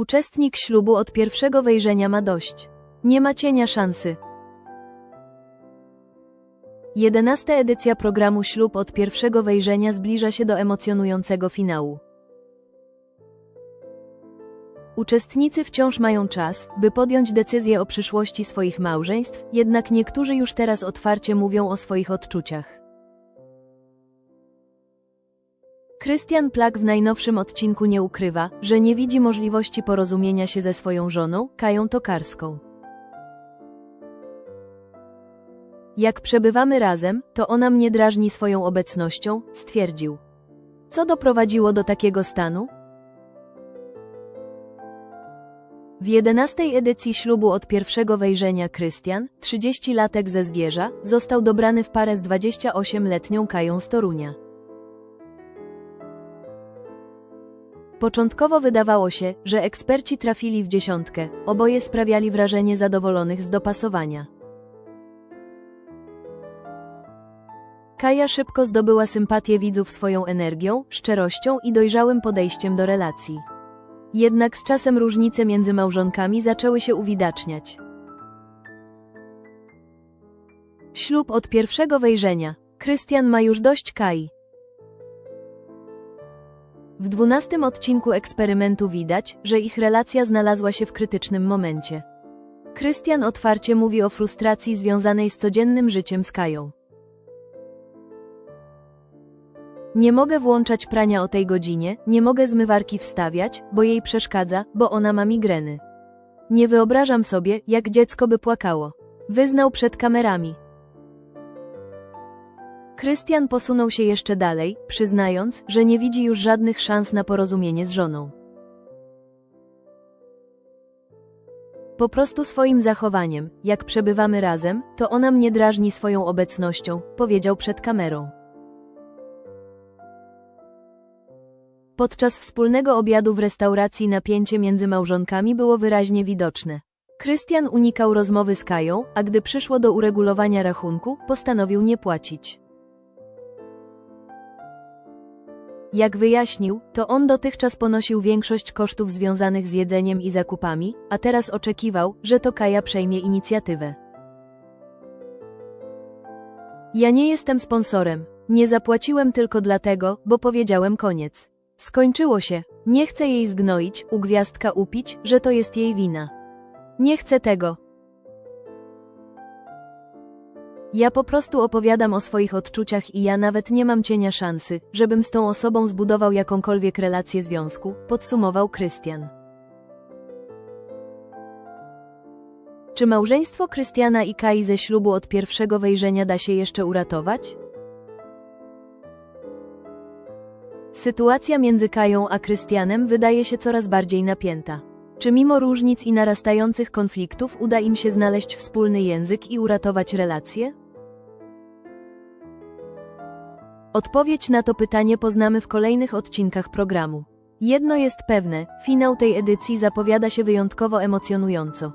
Uczestnik ślubu od pierwszego wejrzenia ma dość. Nie ma cienia szansy. Jedenasta edycja programu Ślub od pierwszego wejrzenia zbliża się do emocjonującego finału. Uczestnicy wciąż mają czas, by podjąć decyzję o przyszłości swoich małżeństw, jednak niektórzy już teraz otwarcie mówią o swoich odczuciach. Krystian Plak w najnowszym odcinku nie ukrywa, że nie widzi możliwości porozumienia się ze swoją żoną, Kają Tokarską. Jak przebywamy razem, to ona mnie drażni swoją obecnością, stwierdził. Co doprowadziło do takiego stanu? W jedenastej edycji ślubu od pierwszego wejrzenia Krystian, 30-latek ze Zgierza, został dobrany w parę z 28-letnią Kają z Początkowo wydawało się, że eksperci trafili w dziesiątkę, oboje sprawiali wrażenie zadowolonych z dopasowania. Kaja szybko zdobyła sympatię widzów swoją energią, szczerością i dojrzałym podejściem do relacji. Jednak z czasem różnice między małżonkami zaczęły się uwidaczniać. Ślub od pierwszego wejrzenia. Krystian ma już dość Kai. W dwunastym odcinku eksperymentu widać, że ich relacja znalazła się w krytycznym momencie. Krystian otwarcie mówi o frustracji związanej z codziennym życiem z Kają. Nie mogę włączać prania o tej godzinie, nie mogę zmywarki wstawiać, bo jej przeszkadza, bo ona ma migreny. Nie wyobrażam sobie, jak dziecko by płakało. Wyznał przed kamerami. Krystian posunął się jeszcze dalej, przyznając, że nie widzi już żadnych szans na porozumienie z żoną. Po prostu swoim zachowaniem, jak przebywamy razem, to ona mnie drażni swoją obecnością, powiedział przed kamerą. Podczas wspólnego obiadu w restauracji napięcie między małżonkami było wyraźnie widoczne. Krystian unikał rozmowy z Kają, a gdy przyszło do uregulowania rachunku, postanowił nie płacić. Jak wyjaśnił, to on dotychczas ponosił większość kosztów związanych z jedzeniem i zakupami, a teraz oczekiwał, że to Kaja przejmie inicjatywę. Ja nie jestem sponsorem. Nie zapłaciłem tylko dlatego, bo powiedziałem koniec. Skończyło się. Nie chcę jej zgnoić, u gwiazdka upić, że to jest jej wina. Nie chcę tego. Ja po prostu opowiadam o swoich odczuciach i ja nawet nie mam cienia szansy, żebym z tą osobą zbudował jakąkolwiek relację związku, podsumował Krystian. Czy małżeństwo Krystiana i Kai ze ślubu od pierwszego wejrzenia da się jeszcze uratować? Sytuacja między Kają a Krystianem wydaje się coraz bardziej napięta. Czy mimo różnic i narastających konfliktów uda im się znaleźć wspólny język i uratować relacje? Odpowiedź na to pytanie poznamy w kolejnych odcinkach programu. Jedno jest pewne, finał tej edycji zapowiada się wyjątkowo emocjonująco.